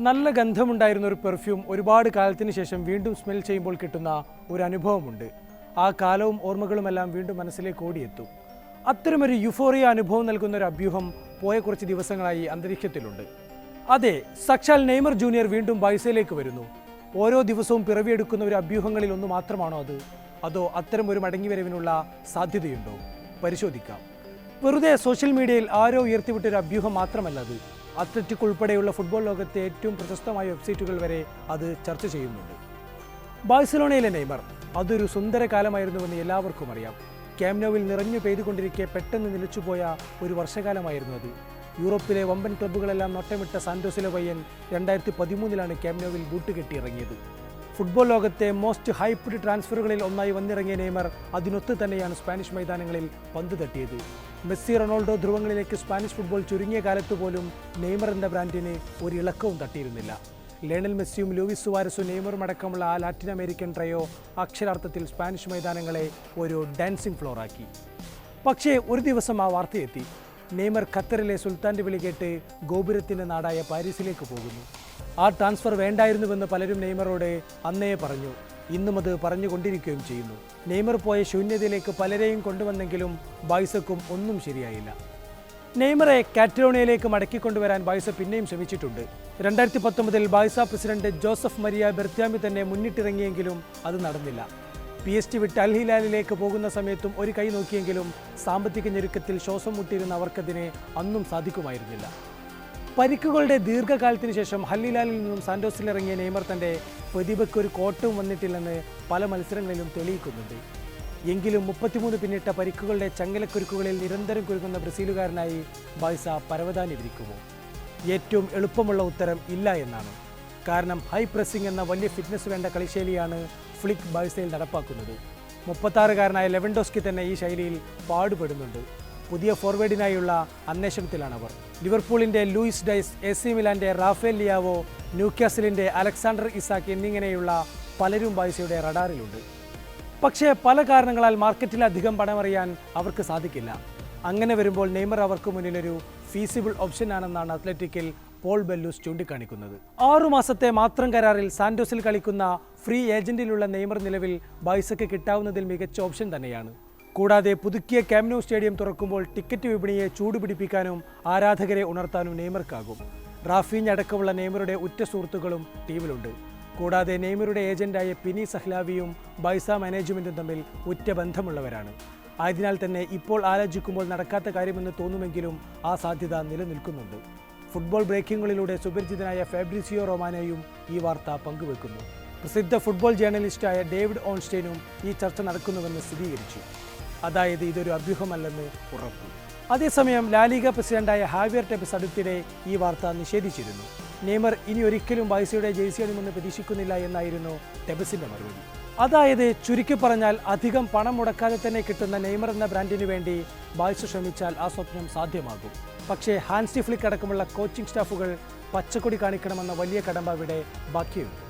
നല്ല ഗന്ധമുണ്ടായിരുന്ന ഒരു പെർഫ്യൂം ഒരുപാട് കാലത്തിന് ശേഷം വീണ്ടും സ്മെൽ ചെയ്യുമ്പോൾ കിട്ടുന്ന ഒരു അനുഭവമുണ്ട്. ആ കാലവും ഓർമ്മകളുമെല്ലാം വീണ്ടും മനസ്സിലേക്ക് ഓടിയെത്തും. അത്തരമൊരു യുഫോറിയ അനുഭവം നൽകുന്ന ഒരു അഭ്യൂഹം പോയ കുറച്ച് ദിവസങ്ങളായി അന്തരീക്ഷത്തിലുണ്ട്. അതെ സക്ഷാൽ നെയ്മർ ജൂനിയർ വീണ്ടും ബൈസയിലേക്ക് വരുന്നു. ഓരോ ദിവസവും പിറവിയെടുക്കുന്ന ഒരു അഭ്യൂഹങ്ങളിൽ ഒന്ന് മാത്രമാണോ അത്? അതോ അത്തരം ഒരു മടങ്ങിവരവിനുള്ള സാധ്യതയുണ്ടോ? പരിശോധിക്കാം. വെറുതെ സോഷ്യൽ മീഡിയയിൽ ആരോ ഉയർത്തിവിട്ടൊരു അഭ്യൂഹം മാത്രമല്ല അത്. അത്ലറ്റിക് ഉൾപ്പെടെയുള്ള ഫുട്ബോൾ ലോകത്തെ ഏറ്റവും പ്രശസ്തമായ വെബ്സൈറ്റുകൾ വരെ അത് ചർച്ച ചെയ്യുന്നുണ്ട്. ബാഴ്സലോണയിലെ നെയ്മർ അതൊരു സുന്ദര കാലമായിരുന്നുവെന്ന് എല്ലാവർക്കും അറിയാം. ക്യാമ്നോവിൽ നിറഞ്ഞു പെയ്തുകൊണ്ടിരിക്കെ പെട്ടെന്ന് നിലച്ചുപോയ ഒരു വർഷകാലമായിരുന്നു അത്. യൂറോപ്പിലെ വമ്പൻ ക്ലബ്ബുകളെല്ലാം നൊട്ടമിട്ട സാന്റോസിലെ പയ്യൻ രണ്ടായിരത്തി പതിമൂന്നിലാണ് ക്യാമ്നോവിൽ ബൂട്ട് കെട്ടിയിറങ്ങിയത് ഫുട്ബോൾ ലോകത്തെ മോസ്റ്റ് ഹൈപ്ഡ് ട്രാൻസ്ഫറുകളിൽ ഒന്നായി വന്നിറങ്ങിയ നെയ്മർ അതിനൊത്ത് തന്നെയാണ് സ്പാനിഷ് മൈതാനങ്ങളിൽ പന്ത് തട്ടിയത്. മെസ്സി റൊണാൾഡോ ധ്രുവങ്ങളിലേക്ക് സ്പാനിഷ് ഫുട്ബോൾ ചുരുങ്ങിയ കാലത്ത് പോലും നെയ്മർ എന്ന ബ്രാൻഡിന് ഒരു ഇളക്കവും തട്ടിയിരുന്നില്ല. ലയണൽ മെസ്സിയും ലൂയിസ് സുവാരസും നെയ്മറും അടക്കമുള്ള ആ ലാറ്റിൻ അമേരിക്കൻ ട്രയോ അക്ഷരാർത്ഥത്തിൽ സ്പാനിഷ് മൈതാനങ്ങളെ ഒരു ഡാൻസിംഗ് ഫ്ലോറാക്കി. പക്ഷേ ഒരു ദിവസം ആ വാർത്തയെത്തി. നെയ്മർ ഖത്തറിലെ സുൽത്താന്റെ വിളി കേട്ട് ഗോപുരത്തിന്റെ നാടായ പാരീസിലേക്ക് പോകുന്നു. ആ ട്രാൻസ്ഫർ വേണ്ടായിരുന്നുവെന്ന് പലരും നെയ്മറോട് അന്നേ പറഞ്ഞു. ഇന്നും അത് പറഞ്ഞുകൊണ്ടിരിക്കുകയും ചെയ്യുന്നു. നെയ്മർ പോയ ശൂന്യതയിലേക്ക് പലരെയും കൊണ്ടുവന്നെങ്കിലും ബൈസക്കും ഒന്നും ശരിയായില്ല. നെയ്മറെ കാറ്റലോണിയയിലേക്ക് മടക്കിക്കൊണ്ടുവരാൻ ബായ്സ പിന്നെയും ശ്രമിച്ചിട്ടുണ്ട്. രണ്ടായിരത്തി പത്തൊമ്പതിൽ ബായ്സ പ്രസിഡന്റ് ജോസഫ് മരിയ ബെർത്യാമി തന്നെ മുന്നിട്ടിറങ്ങിയെങ്കിലും അത് നടന്നില്ല. പി എസ് ടി വിട്ട് അൽഹിലാലിലേക്ക് പോകുന്ന സമയത്തും ഒരു കൈ നോക്കിയെങ്കിലും സാമ്പത്തിക ഞെരുക്കത്തിൽ ശ്വാസം മുട്ടിയിരുന്ന അവർക്കതിനെ അന്നും സാധിക്കുമായിരുന്നില്ല. പരിക്കുകളുടെ ദീർഘകാലത്തിന് ശേഷം ഹല്ലിലാലിൽ നിന്നും സാന്റോസിലിറങ്ങിയ നെയ്മർ തന്റെ പ്രതിഭയ്ക്ക് ഒരു കോട്ടവും വന്നിട്ടില്ലെന്ന് പല മത്സരങ്ങളിലും തെളിയിക്കുന്നുണ്ട്. എങ്കിലും മുപ്പത്തിമൂന്ന് പിന്നിട്ട പരിക്കുകളുടെ ചങ്ങലക്കുരുക്കുകളിൽ നിരന്തരം കുരുങ്ങുന്ന ബ്രസീലുകാരനായി ബൈസ പരവതാനി വിരിക്കുമോ ഏറ്റവും എളുപ്പമുള്ള ഉത്തരം ഇല്ല എന്നാണ്. കാരണം ഹൈ പ്രസ്സിംഗ് എന്ന വലിയ ഫിറ്റ്നസ് വേണ്ട കളിശൈലിയാണ് ഫ്ലിക് ബൈസയിൽ നടപ്പാക്കുന്നത്. മുപ്പത്താറുകാരനായ ലെവൻഡോസ്കി തന്നെ ഈ ശൈലിയിൽ പാടുപെടുന്നുണ്ട്. പുതിയ ഫോർവേഡിനായുള്ള അന്വേഷണത്തിലാണ് അവർ. ലിവർപൂളിന്റെ ലൂയിസ് ഡൈസ് എ സി മിലാന്റെ റാഫേൽ ലിയാവോ ന്യൂക്കാസിലിന്റെ അലക്സാണ്ടർ ഇസാക്ക് എന്നിങ്ങനെയുള്ള പലരും ബായ്സയുടെ റഡാറിലുണ്ട്. പക്ഷേ പല കാരണങ്ങളാൽ മാർക്കറ്റിൽ അധികം പണമറിയാൻ അവർക്ക് സാധിക്കില്ല. അങ്ങനെ വരുമ്പോൾ നെയ്മർ അവർക്ക് മുന്നിലൊരു ഫീസിബിൾ ഓപ്ഷൻ ആണെന്നാണ് അത്ലറ്റിക്കിൽ പോൾ ബെല്ലൂസ് ചൂണ്ടിക്കാണിക്കുന്നത്. ആറുമാസത്തെ മാത്രം കരാറിൽ സാൻഡോസിൽ കളിക്കുന്ന ഫ്രീ ഏജന്റിലുള്ള നെയ്മർ നിലവിൽ ബൈസയ്ക്ക് കിട്ടാവുന്നതിൽ മികച്ച ഓപ്ഷൻ തന്നെയാണ്. കൂടാതെ പുതുക്കിയ ക്യാമ്നോ സ്റ്റേഡിയം തുറക്കുമ്പോൾ ടിക്കറ്റ് വിപണിയെ ചൂടുപിടിപ്പിക്കാനും ആരാധകരെ ഉണർത്താനും നെയ്മർക്കാകും. റാഫീഞ്ഞ് അടക്കമുള്ള നെയ്മറുടെ ഉറ്റ സുഹൃത്തുക്കളും ടീമിലുണ്ട്. കൂടാതെ നെയ്മറുടെ ഏജന്റായ പിനി സഹ്ലാവിയും ബൈസ മാനേജ്മെന്റും തമ്മിൽ ഉറ്റ ബന്ധമുള്ളവരാണ്. ആയതിനാൽ തന്നെ ഇപ്പോൾ ആലോചിക്കുമ്പോൾ നടക്കാത്ത കാര്യമെന്ന് തോന്നുമെങ്കിലും ആ സാധ്യത നിലനിൽക്കുന്നുണ്ട്. ഫുട്ബോൾ ബ്രേക്കിങ്ങുകളിലൂടെ സുപരിചിതനായ ഫാബ്രിസിയോ റൊമാനോയും ഈ വാർത്ത പങ്കുവെക്കുന്നു. പ്രസിദ്ധ ഫുട്ബോൾ ജേർണലിസ്റ്റായ ഡേവിഡ് ഓൺസ്റ്റൈനും ഈ ചർച്ച നടക്കുന്നുവെന്ന് സ്ഥിരീകരിച്ചു. അതായത് ഇതൊരു അഭ്യൂഹമല്ലെന്ന് ഉറപ്പു. അതേസമയം ലാലിക പ്രസിഡന്റായ ഹാവിയർ ടെബസ് അടുത്തിടെ ഈ വാർത്ത നിഷേധിച്ചിരുന്നു. നെയ്മർ ഇനി ഒരിക്കലും വയസ്സയുടെ ജേഴ്സി അണിമെന്ന് പ്രതീക്ഷിക്കുന്നില്ല എന്നായിരുന്നു ടെബസിന്റെ മറുപടി. അതായത് ചുരുക്കി പറഞ്ഞാൽ അധികം പണം മുടക്കാതെ തന്നെ കിട്ടുന്ന നെയ്മർ എന്ന ബ്രാൻഡിനു വേണ്ടി ബായ്സ ശ്രമിച്ചാൽ ആ സ്വപ്നം സാധ്യമാകും. പക്ഷേ ഹാൻസി ഫ്ലിക്ക് അടക്കമുള്ള കോച്ചിംഗ് സ്റ്റാഫുകൾ പച്ചക്കൊടി കാണിക്കണമെന്ന വലിയ കടമ്പ ഇവിടെ ബാക്കിയുണ്ട്.